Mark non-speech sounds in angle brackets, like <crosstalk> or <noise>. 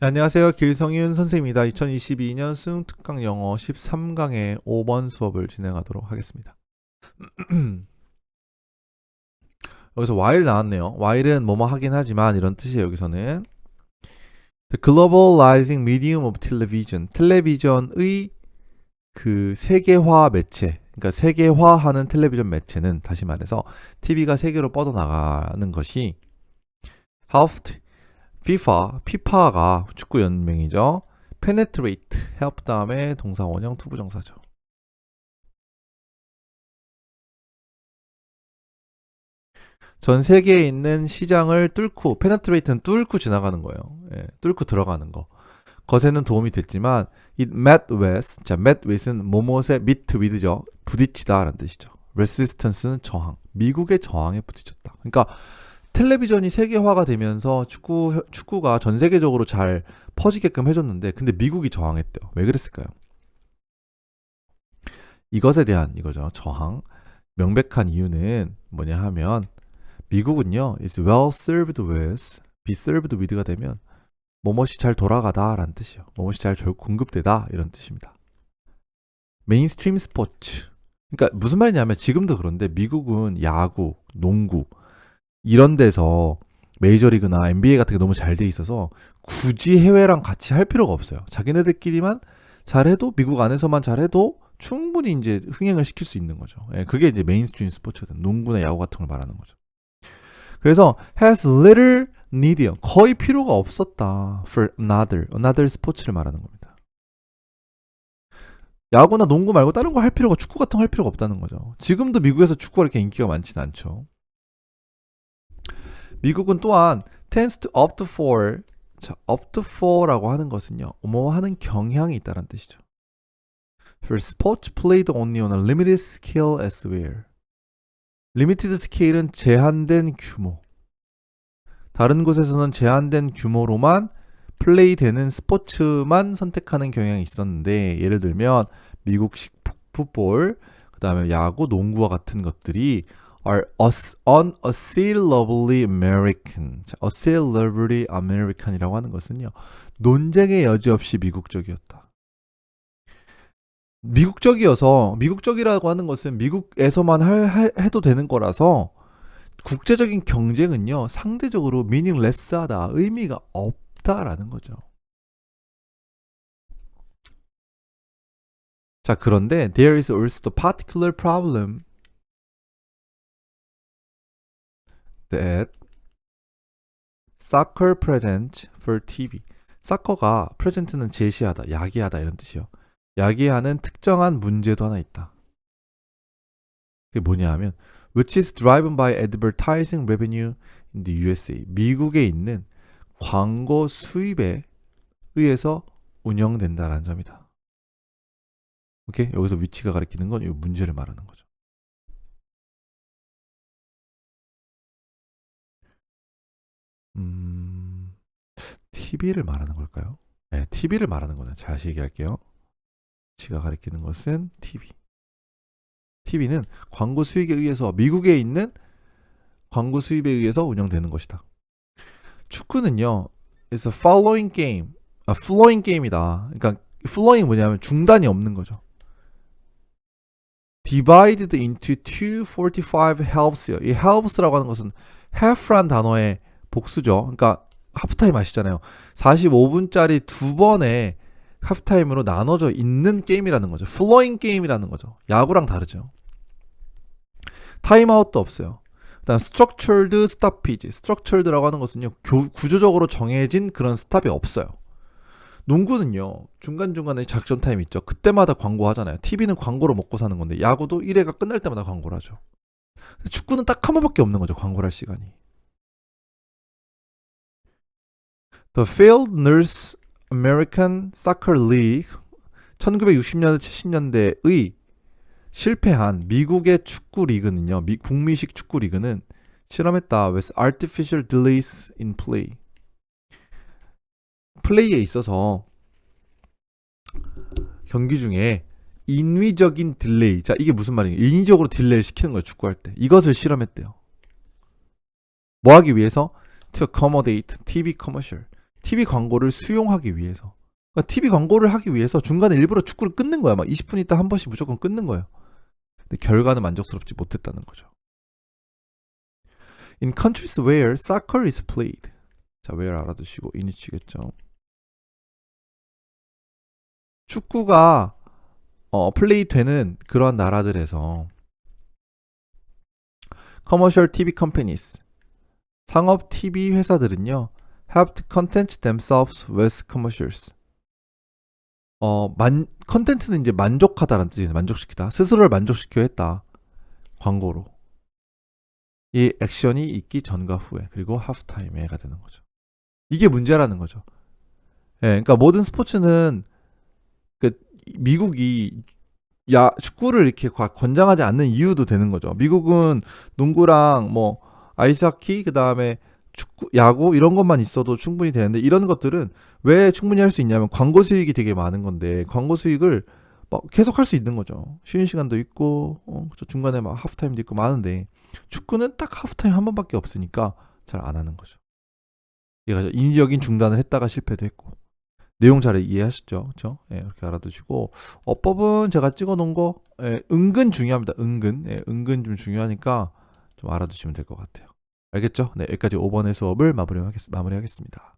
네, 안녕하세요. 길성윤 선생입니다. 2022년 수능 특강 영어 13강의 5번 수업을 진행하도록 하겠습니다. <clears throat> 여기서 while 나왔네요. while은 뭐뭐 하긴 하지만 이런 뜻이에요. 여기서는 The globalizing medium of television. 텔레비전의 그 세계화 매체. 그러니까 세계화하는 텔레비전 매체는 다시 말해서 TV가 세계로 뻗어나가는 것이 helped FIFA, FIFA가 축구 연맹이죠. penetrate, help 다음에 동사 원형 투부 정사죠. 전 세계에 있는 시장을 뚫고 penetrate는 뚫고 지나가는 거예요. 예, 뚫고 들어가는 거. 것에는 도움이 됐지만 it met with, 자 met with은 뭐뭇에 meet with죠. 부딪히다라는 뜻이죠. resistance는 저항. 미국의 저항에 부딪혔다. 그러니까 텔레비전이 세계화가 되면서 축구 축구가 전 세계적으로 잘 퍼지게끔 해줬는데 근데 미국이 저항했대요. 왜 그랬을까요? 이것에 대한 이거죠. 저항. 명백한 이유는 뭐냐 하면 미국은요 is well served with be served with가 되면 뭐뭇이 잘 돌아가다라는 뜻이요. 뭐뭇이 잘 공급되다 이런 뜻입니다. 메인스트림 스포츠. 그러니까 무슨 말이냐면 지금도 그런데 미국은 야구, 농구 이런 데서 메이저리그나 NBA 같은 게 너무 잘 돼 있어서 굳이 해외랑 같이 할 필요가 없어요. 자기네들끼리만 잘해도 미국 안에서만 잘해도 충분히 이제 흥행을 시킬 수 있는 거죠. 예, 그게 이제 메인스트림 스포츠거든. 농구나 야구 같은 걸 말하는 거죠. 그래서 has little need 거의 필요가 없었다 for another another 스포츠를 말하는 겁니다. 야구나 농구 말고 다른 거 할 필요가 축구 같은 거 할 필요가 없다는 거죠. 지금도 미국에서 축구가 이렇게 인기가 많지는 않죠. 미국은 또한 tends to opt for 자, opt for라고 하는 것은요. 뭐 하는 경향이 있다는 뜻이죠. For sports played only on a limited scale elsewhere. limited scale은 제한된 규모. 다른 곳에서는 제한된 규모로만 플레이 되는 스포츠만 선택하는 경향이 있었는데 예를 들면 미국식 풋볼, 그다음에 야구, 농구와 같은 것들이 are unassailably American. 자, assailably American이라고 하는 것은요. 논쟁의 여지 없이 미국적이었다. 미국적이어서 미국적이라고 하는 것은 미국에서만 할, 해도 되는 거라서 국제적인 경쟁은요. 상대적으로 meaningless하다. 의미가 없다라는 거죠. 자, 그런데 there is also the particular problem that soccer present for TV. 사커가 present는 제시하다, 야기하다 이런 뜻이요. 야기하는 특정한 문제도 하나 있다. 그게 뭐냐 하면 which is driven by advertising revenue in the USA. 미국에 있는 광고 수입에 의해서 운영된다라는 점이다. 오케이? 여기서 위치가 가리키는 건 이 문제를 말하는 거죠. 음, TV를 말하는 걸까요? 네, TV를 말하는 거는 자, 다시 얘기할게요. 지가 가리키는 것은 TV. TV는 광고 수익에 의해서 미국에 있는 광고 수입에 의해서 운영되는 것이다. 축구는요, it's a following game, 아, flowing game이다. 그러니까 flowing 뭐냐면 중단이 없는 거죠. divided into two 45 halves요. 이 halves라고 하는 것은 half란 단어의 복수죠. 그러니까 하프타임 아시잖아요. 45분짜리 두 번의 하프타임으로 나눠져 있는 게임이라는 거죠. 플로잉 게임이라는 거죠. 야구랑 다르죠. 타임아웃도 없어요. 일단 structured stoppage. structured라고 하는 것은요. 교, 구조적으로 정해진 그런 스탑이 없어요. 농구는요. 중간중간에 작전 타임 있죠. 그때마다 광고 하잖아요. TV는 광고로 먹고 사는 건데 야구도 1회가 끝날 때마다 광고를 하죠. 축구는 딱 한 번밖에 없는 거죠. 광고를 할 시간이. The Failed Nurse American Soccer League 1960년대 70년대의 실패한 미국의 축구 리그는요. 미, 북미식 축구 리그는 실험했다. with artificial delays in play. 플레이에 있어서 경기 중에 인위적인 딜레이. 자, 이게 무슨 말이에요? 인위적으로 딜레이를 시키는 거예요, 축구할 때. 이것을 실험했대요. 뭐 하기 위해서? To accommodate TV commercial. TV 광고를 수용하기 위해서. 그러니까 TV 광고를 하기 위해서 중간에 일부러 축구를 끊는 거야. 막 20분 있다 한 번씩 무조건 끊는 거예요. 근데 결과는 만족스럽지 못했다는 거죠. In countries where soccer is played. 자, where 알아두시고 in이 치겠죠. 축구가 어, 플레이 되는 그런 나라들에서 commercial TV companies 상업 TV 회사들은요 have to content themselves with commercials 어, 만, 컨텐츠는 이제 만족하다라는 뜻이에요. 만족시키다. 스스로를 만족시켜 했다. 광고로. 이 액션이 있기 전과 후에, 그리고 하프타임에가 되는 거죠. 이게 문제라는 거죠. 예, 그러니까 모든 스포츠는 그 미국이 야 축구를 이렇게 과- 권장하지 않는 이유도 되는 거죠. 미국은 농구랑 뭐 아이스하키 그다음에 축구, 야구 이런 것만 있어도 충분히 되는데 이런 것들은 왜 충분히 할 수 있냐면 광고 수익이 되게 많은 건데 광고 수익을 막 계속 할 수 있는 거죠. 쉬는 시간도 있고 어. 중간에 막 하프타임도 있고 많은데 축구는 딱 하프타임 한 번밖에 없으니까 잘 안 하는 거죠. 얘가 인위적인 중단을 했다가 실패도 했고 내용 잘 이해하셨죠? 그렇죠? 예, 이렇게 알아두시고 어법은 제가 찍어놓은 거 예, 은근 중요합니다. 은근 예, 은근 좀 중요하니까 좀 알아두시면 될 것 같아요. 알겠죠? 네, 여기까지 5번의 수업을 마무리하겠, 마무리하겠습니다.